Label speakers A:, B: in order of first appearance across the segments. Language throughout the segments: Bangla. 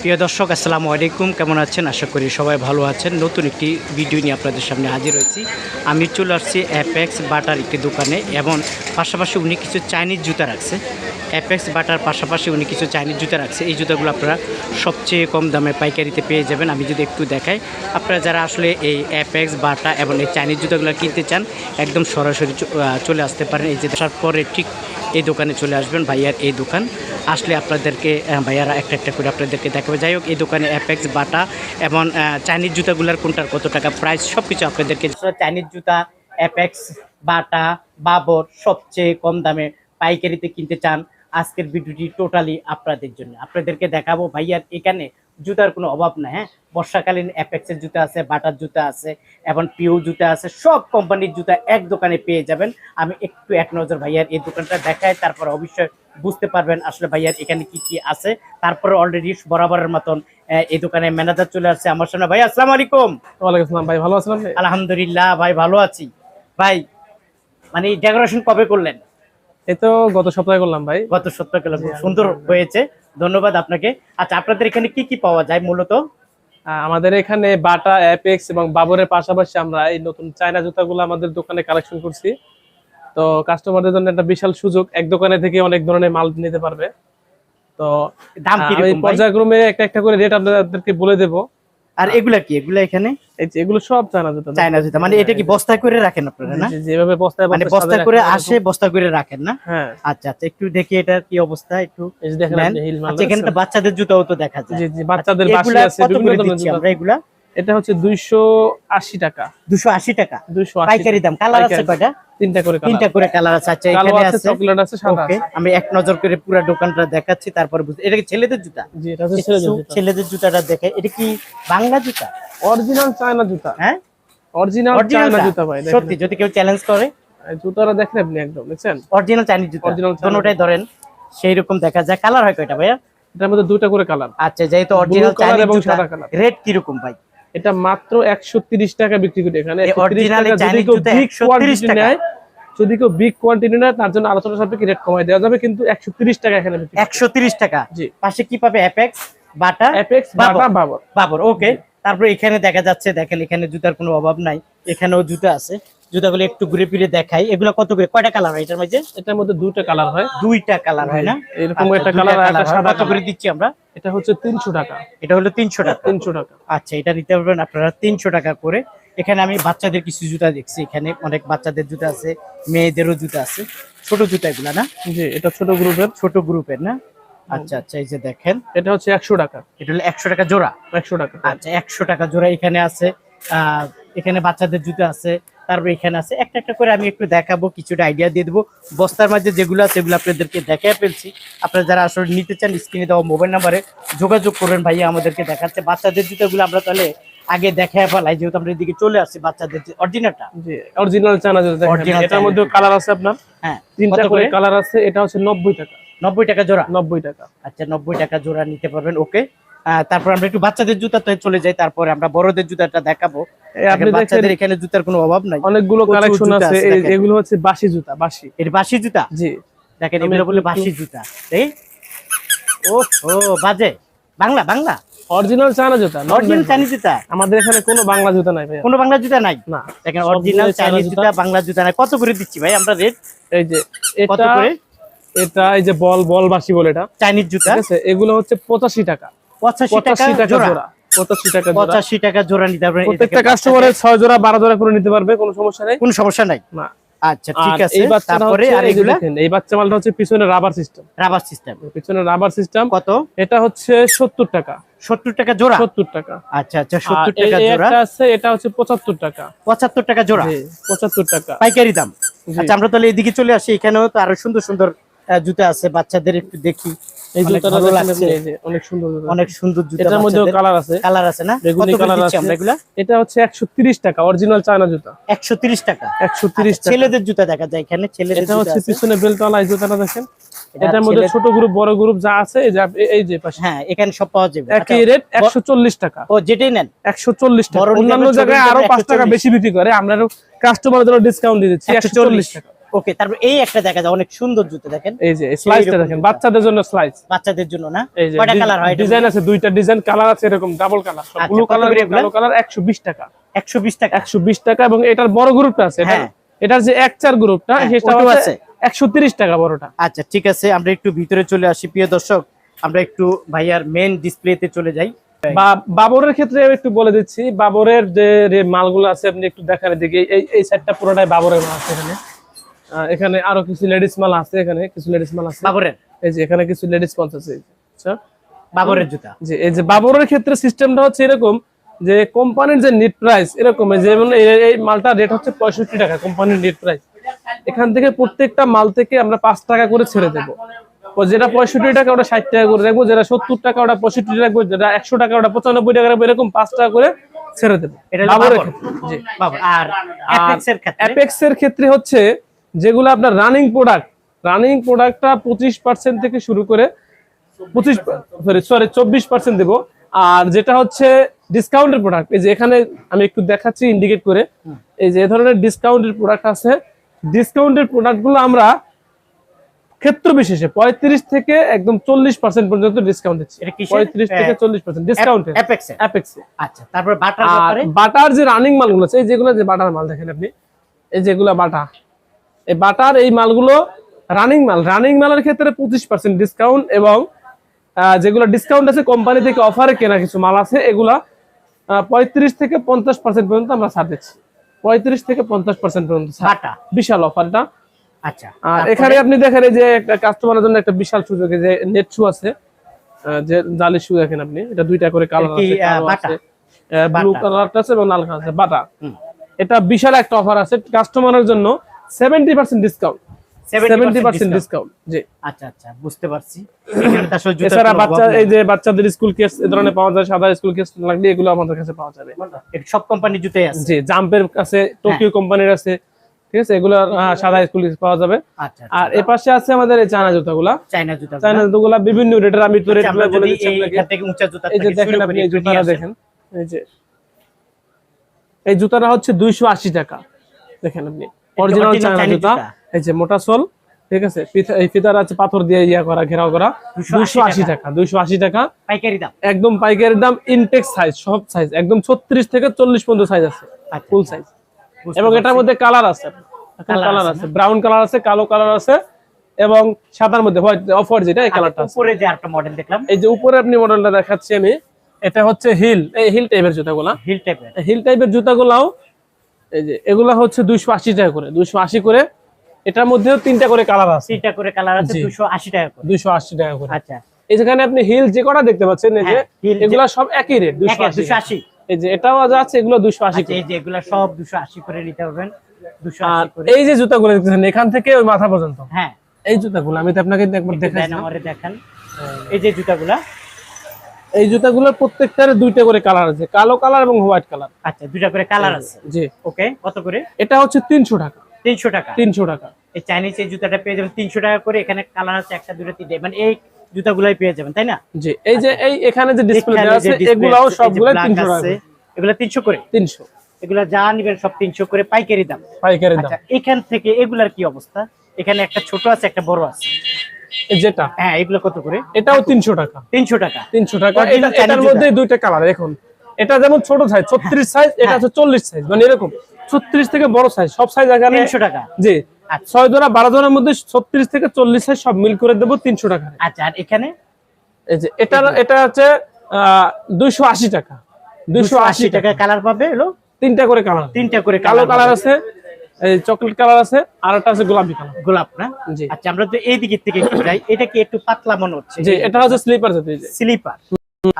A: প্রিয় দর্শক, আসসালামু আলাইকুম। কেমন আছেন? আশা করি সবাই ভালো আছেন। নতুন একটি ভিডিও নিয়ে আপনাদের সামনে হাজির হয়েছি। আমি চলে আসছি অ্যাপেক্স বাটার একটি দোকানে এবং পাশাপাশি উনি কিছু চাইনিজ জুতা রাখছে। অ্যাপেক্স বাটার পাশাপাশি উনি কিছু চাইনিজ জুতা রাখছে। এই জুতাগুলো আপনারা সবচেয়ে কম দামে পাইকারিতে পেয়ে যাবেন। আমি যদি একটু দেখাই, আপনারা যারা আসলে এই অ্যাপেক্স বাটা এবং এই চাইনিজ জুতাগুলো কিনতে চান, একদম সরাসরি চলে আসতে পারেন। এই যে আসার পরে ঠিক এই দোকানে চলে আসবেন ভাইয়ার এই দোকান। আসলে আপনাদেরকে ভাইয়ারা একটা একটা করে আপনাদেরকে দেখাবে। যাই হোক, এই দোকানে অ্যাপেক্স বাটা এবং চাইনিজ জুতাগুলোর কোনটার কত টাকা প্রাইস সব কিছু আপনাদেরকে চাইনিজ জুতা অ্যাপেক্স বাটা, বাবর সবচেয়ে কম দামে পাইকারিতে কিনতে চান। আজকের ভিডিওটি টোটালি আপনাদের জন্য। আপনাদেরকে দেখাবো ভাইয়ার এখানে জুতার কোনো অভাব না হ্যাঁ? বর্ষাকালীন অ্যাপেক্সের জুতা আছে বাটার জুতা আছে এবং পিউ জুতা আছে সব কোম্পানির জুতা এক দোকানে পেয়ে যাবেন। আমি একটু এক নজর ভাইয়ার এই দোকানটা দেখাই তারপর অবশ্যই বুঝতে পারবেন আসলে ভাইয়ার এখানে কি কি আছে। তারপরে অলরেডি বরাবরের মতন এই দোকানে ম্যানেজার চলে আসছে আমার সামনে। ভাই আসসালাম আলাইকুম।
B: ওয়ালাইকুম আসসালাম ভাই ভালো আছেন
A: আলহামদুলিল্লাহ ভাই ভালো আছি। ভাই মানে ডেকোরেশন কবে করলেন?
B: এই তো গত সপ্তাহে করলাম ভাই।
A: গত সপ্তাহ খুব সুন্দর হয়েছে। ধন্যবাদ আপনাকে। আচ্ছা আপনাদের এখানে কি কি পাওয়া যায় মূলত?
B: আমাদের এখানে বাটা অ্যাপেক্স এবং বাবরের পাশাপাশি আমরা এই নতুন চায়না জুতাগুলো আমাদের দোকানে কালেকশন করছি। তো কাস্টমারদের জন্য একটা বিশাল সুযোগ। এক দোকানে থেকে অনেক ধরনের মাল নিতে পারবে। তো
A: দাম কি
B: পর্যায়ক্রমে একটা একটা করে রেট আপনাদেরকে বলে দেবো।
A: আর এগুলা কি? এগুলা এখানে?
B: এগুলো সব চায়না জুতা
A: চায়না জুতা। মানে এটা কি বস্তা করে রাখেন আপনারা না?
B: যেভাবে বস্তায়
A: মানে বস্তা করে আসে বস্তা করে রাখেন না?
B: হ্যাঁ।
A: আচ্ছা আচ্ছা একটু দেখি এটার কি অবস্থা একটু
B: এই দেখেন
A: আচ্ছা এখানে তো বাচ্চাদের জুতাও তো দেখা যায়।
B: জি জি বাচ্চাদের
A: আচ্ছা,
B: বাসি আছে
A: কত
B: বিভিন্ন
A: করে
B: ধরনের
A: দিচ্ছি আমরা এগুলা?
B: এটা হচ্ছে দুইশো আশি টাকা।
A: দুশো আশি টাকা।
B: দুইশো
A: পাইকারি দাম কালার আছে কয়টা?
B: তিনটা করে
A: তিনটা করে কালার আছে। আচ্ছা এখানে
B: আছে
A: আছে
B: চকলেট আছে সাদা আছে।
A: আমি এক নজর করে পুরো দোকানটা দেখাচ্ছি তারপরে বুঝতে এটা কি ছেলেদের জুতা?
B: জি এটা হচ্ছে ছেলেদের
A: একটু
B: জুতা।
A: ছেলেদের জুতাটা দেখে এটা কি বাংলা জুতা?
B: অরিজিনাল চায়না জুতা।
A: হ্যাঁ?
B: অরিজিনাল
A: অরিজিনাল
B: চায়না জুতা। ভাই
A: সত্যি যদি কেউ চ্যালেঞ্জ করে।
B: জুতাটা দেখেন আপনি একদম দেখছেন?
A: অরিজিনাল চাইনিজ জুতা। ধরেন সেই রকম দেখা যায়। কালার হয় কয়টা ভাইয়া?
B: এটার মধ্যে দুইটা করে কালার
A: আচ্ছা যেহেতু অরিজিনাল চাইনিজ জুতা। রেট কি রকম ভাই?
B: এটা মাত্র একশো টাকা বিক্রি করি এখানে।
A: এই
B: 130
A: original
B: টাকা যদি কেউ বিগ
A: 130
B: কোয়ান্টিটি নেয় যদি কেউ বিগ কোয়ান্টিটি নেয় তার জন্য আলোচনা সাপেক্ষে রেট কমাই দেওয়া যাবে কিন্তু 130 টাকা এখানে
A: একশো তিরিশ টাকা।
B: জি।
A: পাশে কি পাবে? Apex Bata
B: Apex. Bata Babar.
A: Babar. Okay তারপরে এখানে দেখা যাচ্ছে দেখেন এখানে জুতার কোনো অভাব নাই। এখানেও জুতা আছে। জুতাগুলো একটু ঘুরে ফিরে দেখাই। এগুলো কত করে? কয়টা কালার হয় এটার মধ্যে?
B: এটার মধ্যে দুইটা কালার হয়।
A: দুইটা কালার হয় না?
B: এরকম
A: আচ্ছা,
B: একটা কালার আর একটা সাদা
A: করে দিচ্ছি আমরা?
B: এটা হচ্ছে 300 টাকা।
A: এটা হলো তিনশো টাকা।
B: 300 টাকা।
A: আচ্ছা এটা নিতে পারবেন আপনারা তিনশো টাকা করে। এখানে আমি বাচ্চাদের কিছু জুতা দেখছি। এখানে অনেক বাচ্চাদের জুতা আছে মেয়েদেরও জুতা আছে। ছোট জুতা এগুলা না?
B: জি এটা ছোট গ্রুপের।
A: ছোট গ্রুপের না? আচ্ছা আচ্ছা এই যে দেখেন।
B: এটা হচ্ছে 100 টাকা।
A: এটা হলো একশো টাকা জোড়া।
B: 100 টাকা।
A: আচ্ছা একশো টাকা জোড়া এখানে আছে। আহ, এখানে বাচ্চাদের জুতো আছে। তারপর এখানে আছে। একটা একটা করে আমি একটু দেখাবো কিছুটা আইডিয়া দিয়ে দেবো। বস্তার মাঝে যেগুলো আছে সেগুলো আপনাদেরকে দেখাই ফেলছি। আপনারা যারা আসলে নিতে চান স্ক্রিনে দেওয়া মোবাইল নাম্বারে যোগাযোগ করবেন ভাইয়া আমাদেরকে দেখাচ্ছে। বাচ্চাদের জুতোগুলো আমরা তাহলে আগে দেখায় ফেলাই যেহেতু আমরা এদিকে চলে আসছি বাচ্চাদের অরিজিনালটা
B: অরিজিনাল দেখেন। এটার মধ্যে কালার আছে আপনার?
A: হ্যাঁ
B: তিনটা করে? কালার আছে এটা হচ্ছে 90 টাকা।
A: নব্বই টাকা জোড়া?
B: 90 টাকা।
A: আচ্ছা নব্বই টাকা জোড়া নিতে পারবেন ওকে তারপর আমরা একটু বাচ্চাদের জুতাতে চলে যাই তারপরে আমরা বড়দের জুতাটা দেখাবো।
B: আপনি
A: বাচ্চাদের এখানে জুতার কোনো অভাব নাই।
B: অনেকগুলো কালেকশন আছে। এগুলো হচ্ছে বাসি জুতা বাসি
A: এর বাসি জুতা?
B: জি।
A: দেখেন এগুলো বলে বাসি জুতা। এই ও ও বাজে। বাংলা বাংলা?
B: অরিজিনাল চায়না জুতা
A: অরিজিনাল চাইনিজ জুতা।
B: আমাদের এখানে কোনো বাংলা জুতা নাই ভাই
A: কোনো বাংলা জুতা নাই?
B: না।
A: দেখেন অরিজিনাল চাইনিজ
B: জুতা।
A: বাংলা জুতা নাই। কত করে দিচ্ছি ভাই আমরা রেট
B: এই যে
A: কত
B: এটা
A: করে?
B: এটা এই যে বল বল বাসি বলে এটা।
A: চাইনিজ জুতা?
B: ঠিক আছে এগুলো হচ্ছে পঁচাশি টাকা।
A: পঁচাশি টাকা জোড়া।
B: জোড়া পঁচাশি টাকা জোড়া।
A: পঁচাশি টাকা জোড়া নিতে পারবেন
B: প্রত্যেকটা কাস্টমারের ছয় জোড়া বারো জোড়া করে নিতে পারবে কোনো সমস্যা নেই?
A: কোনো সমস্যা নাই।
B: না।
A: আচ্ছা ঠিক আছে
B: এই বাচ্চাটা
A: তারপরে আর এগুলা?
B: এই বাচ্চা মালটা হচ্ছে পিছনে রাবার সিস্টেম
A: রাবার সিস্টেম
B: পিছনে রাবার সিস্টেম
A: কত?
B: এটা হচ্ছে সত্তর টাকা।
A: সত্তর টাকা জোড়া?
B: সত্তর টাকা।
A: আচ্ছা আচ্ছা
B: আর
A: সত্তর
B: এই-
A: টাকা জোড়া।
B: একটা আছে এটা হচ্ছে পঁচাত্তর টাকা।
A: পঁচাত্তর টাকা জোড়া?
B: জি, পঁচাত্তর টাকা।
A: পাইকারি দাম। আচ্ছা আমরা তাহলে এদিকে চলে আসি এখানেও তো আরও সুন্দর সুন্দর জুতা আছে বাচ্চাদের একটু দেখি।
B: এই
A: অনেক
B: জুতাটা সুন্দর
A: অনেক সুন্দর জুতা
B: এটার কালার আছে।
A: কালার আছে না? কত
B: কালার আছে।
A: আমরা এগুলা?
B: এটা হচ্ছে একশো তিরিশ টাকা অরিজিনাল চায়না জুতা।
A: একশো তিরিশ টাকা।
B: একশো তিরিশ
A: আচ্ছা,
B: টাকা।
A: ছেলেদের জুতা দেখা যায় এখানে ছেলেদের
B: এটা হচ্ছে পিছনে জুতাটা দেখেন। এটার মধ্যে ছোট গ্রুপ বড় গ্রুপ যা আছে এই যে এই যে পাশে।
A: হ্যাঁ এখানে সব পাওয়া যাবে।
B: একই
A: আচ্ছা,
B: রেট একশো চল্লিশ টাকা।
A: ও যেটাই নেন।
B: একশো চল্লিশ টাকা। অন্যান্য জায়গায় আরও
A: হবে
B: পাঁচ টাকা বেশি বিক্রি করে। আমরা কাস্টমারদের ডিসকাউন্ট দিয়ে দিচ্ছি। একশো চল্লিশ
A: 140
B: টাকা।
A: ওকে তারপর এই একটা দেখা যায় অনেক সুন্দর জুতো দেখেন।
B: এই যে স্লাইসটা দেখেন বাচ্চাদের জন্য স্লাইস
A: বাচ্চাদের জন্য না? কয়টা কালার হয়
B: ডিজাইন আছে দুইটা ডিজাইন কালার আছে এরকম ডাবল কালার ব্লু কালার কালো কালার 120 টাকা।
A: একশো বিশ টাকা।
B: 120 টাকা এবং এটার বড় গ্রুপটা আছে এটা
A: হ্যাঁ।
B: এটার যে এক চার গ্রুপটা
A: হ্যাঁ,
B: সেটা আছে
A: আছে।
B: 130 টাকা বড়টা।
A: আচ্ছা ঠিক আছে আমরা একটু ভিতরে চলে আসি। প্রিয় দর্শক আমরা একটু ভাইয়ার মেন ডিসপ্লেতে চলে যাই।
B: বা বাবরের ক্ষেত্রে আমি একটু বলে দিচ্ছি বাবরের যে মালগুলো আছে আপনি একটু দেখার দিকে এই সেটটা পুরোটাই বাবরের মাল আছে এখানে। এখানে আরও কিছু লেডিস মাল আছে এখানে কিছু লেডিস মাল আছে।
A: বাবরের?
B: এই যে এখানে কিছু লেডিস মাল আছে আচ্ছা।
A: বাবরের জুতা?
B: যে এই যে বাবরের ক্ষেত্রে সিস্টেমটা হচ্ছে এরকম যে কোম্পানির যে নেট প্রাইস এরকম যেমন এই- মালটা রেট হচ্ছে পঁয়ষট্টি টাকা কোম্পানির নেট প্রাইস এখান থেকে প্রত্যেকটা মাল থেকে আমরা পাঁচ টাকা করে ছেড়ে দেবো। যেটা পঁয়ষট্টি টাকা ওটা ষাট টাকা করে রাখব যেটা সত্তর টাকা ওটা পঁয়ষট্টি রাখব যেটা একশো টাকা ওটা পঁচানব্বই টাকা রাখব এরকম পাঁচ টাকা করে ছেড়ে দেবো।
A: এটা
B: বাবরের জি।
A: বাবর আর
B: আর
A: অ্যাপেক্সের ক্ষেত্রে?
B: অ্যাপেক্স এর ক্ষেত্রে হচ্ছে যেগুলো আপনার রানিং প্রোডাক্ট রানিং প্রোডাক্টটা পঁচিশ পার্সেন্ট থেকে শুরু করে পঁচিশ সরি সরি চব্বিশ পার্সেন্ট দেবো। আর যেটা হচ্ছে ডিসকাউন্টের প্রোডাক্ট এই যে এখানে আমি একটু দেখাচ্ছি ইন্ডিকেট করে। এই যে ধরনের ডিসকাউন্টের প্রোডাক্ট আছে। ডিসকাউন্টের প্রোডাক্টগুলো আমরা ক্ষেত্র বিশেষে পঁয়ত্রিশ থেকে একদম চল্লিশ পার্সেন্ট পর্যন্ত ডিসকাউন্ট দিচ্ছি। পঁয়ত্রিশ থেকে চল্লিশ পার্সেন্ট ডিসকাউন্ট
A: আচ্ছা তারপর বাটার
B: বাটার যে রানিং মালগুলো আছে এই যেগুলো যে বাটার মাল দেখেন আপনি এই যেগুলো বাটা এই বাটার এই মালগুলো রানিং মাল। রানিং মালের ক্ষেত্রে পঁচিশ পার্সেন্ট ডিসকাউন্ট এবং যেগুলো ডিসকাউন্ট আছে কোম্পানি থেকে অফারে কেনা কিছু মাল আছে এগুলা পঁয়ত্রিশ থেকে পঞ্চাশ পার্সেন্ট পর্যন্ত আমরা ছাড় দিচ্ছি। পঁয়ত্রিশ থেকে পঞ্চাশ পার্সেন্ট পর্যন্ত বিশাল অফারটা
A: আচ্ছা।
B: আর এখানে আপনি দেখেন যে একটা কাস্টমারের জন্য একটা বিশাল সুযোগ যে নেট শু আছে যে জালি শু দেখেন আপনি এটা দুইটা করে কালার আছে ব্লু কালারটা আছে এবং লাল কালার আছে বাটা। এটা বিশাল একটা অফার আছে কাস্টমারের জন্য। Seventy percent discount
A: 70%
B: seventy percent discount জি।
A: আচ্ছা আচ্ছা বুঝতে পারছি।
B: এছাড়া বাচ্চা এই যে বাচ্চাদের স্কুল কেস এ ধরনের পাওয়া যায় সাদা স্কুল কেস লাগলে এগুলো আমাদের কাছে পাওয়া যাবে।
A: এটা সব কোম্পানির জুতাই আছে।
B: জি জাম্পের আছে টোকিও কোম্পানির আছে ঠিক আছে? এগুলো সাদা স্কুল পাওয়া যাবে।
A: আচ্ছা
B: আর এ পাশে আছে আমাদের এই চায়না জুতাগুলা।
A: চাইনা জুতা
B: চায়না জুতাগুলা বিভিন্ন রেটের আমি তো রেট
A: আচ্ছা,
B: বলে দিচ্ছি আপনাকে।
A: উঁচা জুতা
B: এই যে দেখেন আপনি এই জুতাটা দেখেন। এই যে এই জুতাটা হচ্ছে দুইশো আশি টাকা। দেখেন আপনি। Original China. এই যে মোটা সোল ঠিক আছে? এই ফিতার আছে পাথর দিয়ে ইয়া করা ঘেরাও করা।
A: 280
B: আশি টাকা। দুইশো আশি টাকা।
A: পাইকারি দাম।
B: একদম পাইকারি দাম ইনটেক সাইজ সব সাইজ একদম ছত্রিশ থেকে চল্লিশ পর্যন্ত সাইজ আছে
A: আচ্ছা,
B: ফুল সাইজ এবং এটার মধ্যে কালার আছে কালার
A: আছে
B: ব্রাউন কালার আছে কালো কালার আছে এবং সাদার মধ্যে হোয়াইট অফ হোয়াইট যেটা এই কালারটা আছে।
A: উপরে যে একটা মডেল দেখলাম।
B: এই যে উপরে আপনি মডেলটা দেখাচ্ছি আমি এটা হচ্ছে হিল এই হিল টাইপের জুতাগুলা।
A: হিল টাইপের
B: হিল টাইপের জুতাগুলাও এই যে এগুলা হচ্ছে দুইশো আশি টাকা করে দুইশো আশি করে। এটার মধ্যেও তিনটা করে কালার আছে।
A: তিনটা করে কালার আছে। দুশো আশি টাকা করে।
B: দুইশো আশি টাকা করে।
A: আচ্ছা।
B: এই যেখানে আপনি হিল যে কটা দেখতে পাচ্ছেন এই যে
A: হ্যাঁ,
B: এগুলা সব একই রেট
A: দুশো আশি
B: এই যে এটাও যা আছে এগুলো দুইশো আশি
A: আচ্ছা এই যে এগুলা সব দুশো আশি করে নিতে পারবেন
B: আর এই যে জুতাগুলো দেখতেছেন এখান থেকে ওই মাথা পর্যন্ত?
A: হ্যাঁ।
B: এই জুতাগুলো আমি তো আপনাকে একবার দেখাই
A: দেখান। এই যে জুতাগুলা
B: এই জুতাগুলোর প্রত্যেকটার দুইটা করে কালার আছে কালো কালার এবং হোয়াইট কালার।
A: আচ্ছা দুইটা করে কালার আছে।
B: জি।
A: ওকে কত করে?
B: এটা হচ্ছে তিনশো টাকা।
A: তিনশো টাকা।
B: তিনশো টাকা।
A: এই চাইনিজ এই জুতাটা পেয়ে যাবেন তিনশো টাকা করে এখানে কালার আছে একটা দুটো তিনটে। মানে এই জুতাগুলাই পেয়ে যাবেন তাই না?
B: জি এই যে এই এখানে যে ডিসপ্লে আছে এগুলাও
A: আছে, এই যে
B: সবগুলো তিনশো টাকা
A: আছে, এগুলা তিনশো করে?
B: তিনশো।
A: এগুলা যা নিবেন সব তিনশো করে পাইকারি দাম।
B: পাইকারি দাম।
A: আচ্ছা এখান থেকে এগুলার কি অবস্থা? এখানে একটা ছোট আছে একটা বড় আছে।
B: যেটা।
A: হ্যাঁ এগুলো কত করে?
B: এটাও তিনশো টাকা।
A: তিনশো টাকা।
B: তিনশো টাকা। এটার মধ্যে দুইটা কালার দেখুন। এটা যেমন ছোট সাইজ ছত্রিশ সাইজ এটা
A: হ্যাঁ।
B: হচ্ছে চল্লিশ সাইজ মানে এরকম। ছত্রিশ থেকে বড় সাইজ সব সাইজ
A: তিনশো টাকা।
B: জি।
A: আচ্ছা।
B: ছয় জোড়া বারো জোড়ার মধ্যে ছত্রিশ থেকে চল্লিশ সাইজ সব মিল করে দেবো তিনশো টাকা।
A: আচ্ছা আর এখানে?
B: এই যে এটা এটা হচ্ছে দুইশো আশি টাকা। দুইশো আশি টাকা।
A: কালার পাবে হলো
B: তিনটা করে কালার
A: তিনটা করে
B: কালো কালার আছে। চকলেট কালার আছে আর একটা আছে গোলাপি কালার
A: গোলাপ না?
B: জি।
A: আচ্ছা আমরা তো এই দিকের থেকে একটু যাই। এটা কি একটু পাতলা মনে হচ্ছে?
B: জি এটা হচ্ছে স্লিপার জাতীয়
A: স্লিপার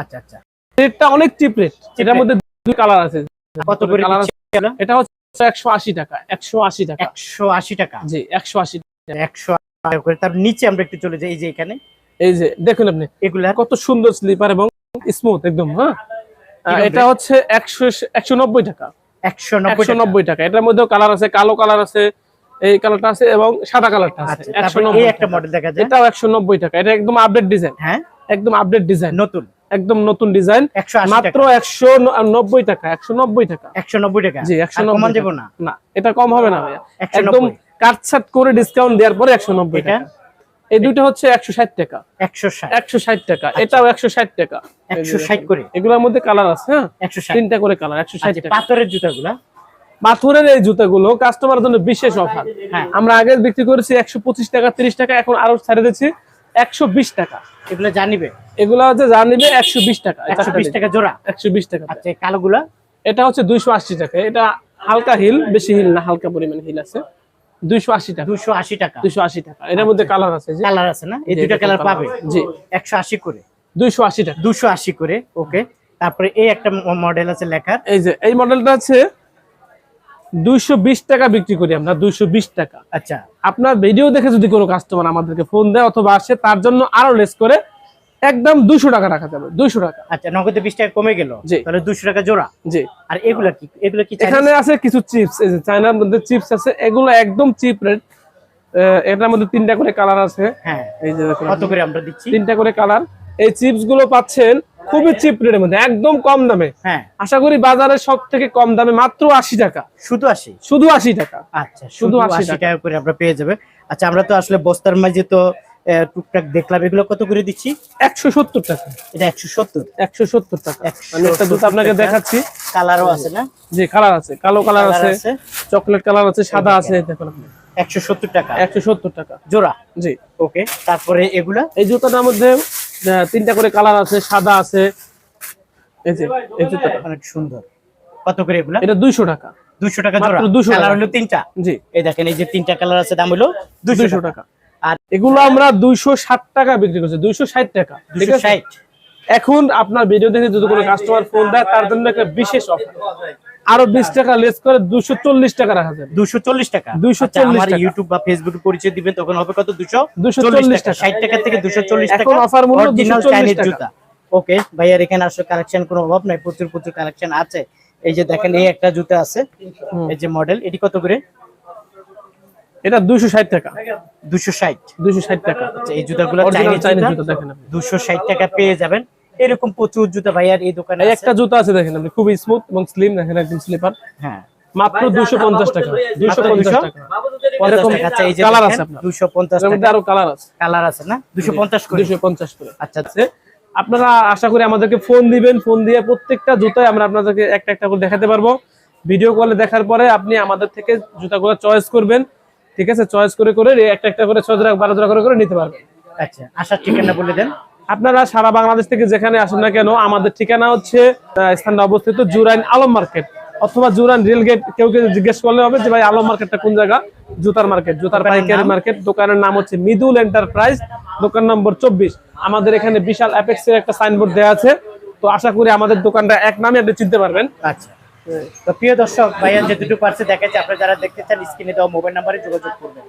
A: আচ্ছা আচ্ছা।
B: রেটটা অনেক চিপ রেট এটার মধ্যে দুই কালার আছে।
A: কত করে
B: এটা হচ্ছে একশো আশি টাকা একশো আশি টাকা।
A: একশো আশি টাকা?
B: জি একশো আশি
A: একশো টাকা করে। তার নিচে আমরা একটু চলে যাই এই যে এখানে।
B: এই যে দেখুন আপনি।
A: এগুলা?
B: কত সুন্দর স্লিপার এবং স্মুথ একদম হ্যাঁ? এটা হচ্ছে একশো একশো নব্বই টাকা।
A: একশো নব্বই
B: একশো নব্বই টাকা। এটার মধ্যেও কালার আছে কালো কালার আছে এই কালারটা আছে এবং সাদা কালারটা আছে।
A: আচ্ছা
B: একশো
A: তারপর এই একটা মডেল দেখা যায়।
B: এটাও একশো নব্বই টাকা। এটা একদম আপডেট ডিজাইন
A: হ্যাঁ।
B: একদম আপডেট ডিজাইন
A: নতুন।
B: একদম নতুন ডিজাইন
A: একশো
B: মাত্র
A: টাকা
B: একশো নব্বই টাকা। একশো নব্বই টাকা? জি
A: না?
B: না এটা কম হবে না ভাইয়া। একদম কাটছাট করে ডিসকাউন্ট দেওয়ার পরে একশো নব্বই
A: এটা?
B: টাকা। এই দুইটা হচ্ছে একশো ষাট টাকা।
A: একশো ষাট।
B: টাকা। এটাও একশো ষাট টাকা।
A: একশো ষাট করে।
B: এগুলোর মধ্যে কালার আছে হ্যাঁ?
A: একশো
B: তিনটা করে কালার একশো ষাট
A: আচ্ছা পাথরের জুতাগুলা?
B: পাথরের এই জুতাগুলো কাস্টমার জন্য বিশেষ অফার।
A: হ্যাঁ।
B: আমরা আগে বিক্রি করেছি একশো পঁচিশ টাকা তিরিশ টাকা এখন আরও ছাড়ে দিচ্ছি একশো বিশ টাকা।
A: এগুলো জানিবে
B: এগুলো হচ্ছে যা নিবে একশো বিশ টাকা
A: একশো বিশ টাকা জোড়া?
B: একশো বিশ টাকা।
A: আচ্ছা কালোগুলা?
B: এটা হচ্ছে দুইশো আশি টাকা। এটা হালকা হিল বেশি হিল না হালকা পরিমাণ হিল আছে। টাকা।
A: টাকা।
B: টাকা। এটার মধ্যে কালার আছে
A: কালার আছে না? এই দুইটা কালার পাবে?
B: জি।
A: একশো আশি করে।
B: টাকা।
A: ওকে। তারপরে এই একটা মডেল আছে লেখার।
B: এই যে এই মডেলটা আছে দুইশো বিশ টাকা বিক্রি করি আমরা দুইশো বিশ টাকা।
A: আচ্ছা।
B: আপনার ভিডিও দেখে যদি কোনো কাস্টমার আমাদেরকে ফোন দেয় অথবা আসে তার জন্য আরও লেস করে একদম দুইশো টাকা রাখা যাবে দুইশো টাকা।
A: আচ্ছা নগদে বিশ টাকা কমে গেল। তাহলে দুশো টাকা জোড়া।
B: জি।
A: আর এগুলা কি? এগুলো কি
B: এখানে আছে কিছু চিপস এই যে চায়নার মধ্যে চিপস আছে এগুলো একদম চিপ রেট এটার মধ্যে তিনটা করে কালার আছে।
A: হ্যাঁ।
B: এই যে
A: কত করে আমরা দিচ্ছি?
B: তিনটা করে কালার এই চিপসগুলো পাচ্ছেন খুবই চিপ রেটের মধ্যে একদম কম দামে।
A: হ্যাঁ।
B: আশা করি বাজারে সব থেকে কম দামে মাত্র আশি টাকা।
A: শুধু আশি?
B: শুধু আশি টাকা।
A: আচ্ছা শুধু আশি টাকা করে আমরা পেয়ে যাবে। আচ্ছা আমরা তো আসলে বস্তার মাঝে তো টুকটাক দেখলাম। এগুলো কত করে দিচ্ছি?
B: একশো সত্তর টাকা।
A: এটা একশো সত্তর?
B: একশো সত্তর টাকা।
A: 170
B: আমি একটা জুতো আপনাকে দেখাচ্ছি।
A: কালারও আছে না?
B: যে কালার আছে। কালো কালার আছে চকলেট কালার আছে সাদা আছে দেখুন আপনি।
A: টাকা।
B: একশো সত্তর টাকা।
A: জোড়া?
B: জি।
A: ওকে তারপরে এগুলা?
B: এই জুতাটার মধ্যে তিনটা করে কালার আছে সাদা আছে। এই যে এই জুতাটা।
A: অনেক সুন্দর। কত করে এগুলা?
B: এটা দুইশো টাকা।
A: দুশো টাকা জোড়া।
B: 200
A: কালার। হলো তিনটা?
B: জি।
A: এই দেখেন এই যে তিনটা কালার আছে দাম হলো দুশো
B: দুইশো
A: টাকা।
B: টাকা।
A: আর
B: এগুলো আমরা দুইশো ষাট টাকা বিক্রি করছি দুইশো ষাট টাকা ঠিক আছে? এখন আপনার ভিডিও দেখে যদি কোনো কাস্টমার ফোন দেয় তার জন্য একটা বিশেষ অফার আরও বিশ টাকা লেস করে দুশো চল্লিশ টাকা রাখা যাবে।
A: দুশো চল্লিশ টাকা?
B: 240
A: আচ্ছা, আমার
B: টাকা।
A: ইউটিউব বা ফেসবুকে পরিচয় দিবেন তখন হবে কত? দুশো
B: 240 টাকা।
A: ষাট টাকা থেকে দুশো চল্লিশ টাকা।
B: অফার মূল্য 240
A: Chinese
B: টাকা।
A: জুতা। ওকে ভাইয়ার এখানে আসলে কালেকশন কোনো অভাব নাই প্রচুর প্রচুর কালেকশন আছে। এই যে দেখেন এই একটা জুতা আছে। এই যে মডেল এটি কত করে?
B: এটা দুইশো ষাট টাকা।
A: দুশো ষাট।
B: দুইশো ষাট টাকা।
A: আচ্ছা, এই জুতাগুলো চাইনিজ জুতা
B: জুতা দেখেন আপনি।
A: দুশো ষাট টাকা পেয়ে যাবেন। এরকম প্রচুর জুতা ভাইয়ার এই দোকানে।
B: একটা জুতা আছে দেখেন আপনি খুবই স্মুথ এবং স্লিম দেখেন একদম স্লিপার
A: হ্যাঁ।
B: মাত্র দুশো পঞ্চাশ টাকা দুশো
A: মাত্র
B: পঞ্চাশ
A: 200
B: টাকা। এরকম
A: টাকা আচ্ছা, এই যে
B: কালার আছে আপনার।
A: 250
B: এর মধ্যে আরও কালার আছে।
A: কালার আছে না? দুশো পঞ্চাশ করে?
B: দুশো পঞ্চাশ করে।
A: আচ্ছা
B: আছে? আপনারা আশা করি আমাদেরকে ফোন দিবেন ফোন দিয়ে প্রত্যেকটা জুতায় আমরা আপনাদেরকে একটা একটা করে দেখাতে পারব। ভিডিও কলে দেখার পরে আপনি আমাদের থেকে জুতাগুলো চয়েস করবেন। ঠিক আছে? চয়েস করে করে একটা একটা করে ছয় জোড়া বারো জোড়া করে করে নিতে পারবেন
A: আচ্ছা আসার ঠিকানা বলে দেন।
B: আপনারা সারা বাংলাদেশ থেকে যেখানে আসেন না কেন আমাদের ঠিকানা হচ্ছে স্থানটা অবস্থিত জুরাইন আলম মার্কেট। অথবা জুরাইন রেল গেট কেউ কেউ জিজ্ঞেস করলে হবে যে ভাই আলম মার্কেটটা কোন জায়গা? জুতার মার্কেট জুতার পাইকারি মার্কেট। দোকানের নাম হচ্ছে মিদুল এন্টারপ্রাইজ দোকান নম্বর চব্বিশ। আমাদের এখানে বিশাল অ্যাপেক্স এর একটা সাইনবোর্ড দেওয়া আছে। তো আশা করি আমাদের দোকানটা এক নামে আপনি চিনতে পারবেন।
A: আচ্ছা। তো প্রিয় দর্শক, ভাইয়া যেটুকু পারছে দেখাচ্ছে, আপনারা যারা দেখতে চান, স্ক্রিনে দেওয়া মোবাইল নাম্বারে যোগাযোগ করবেন।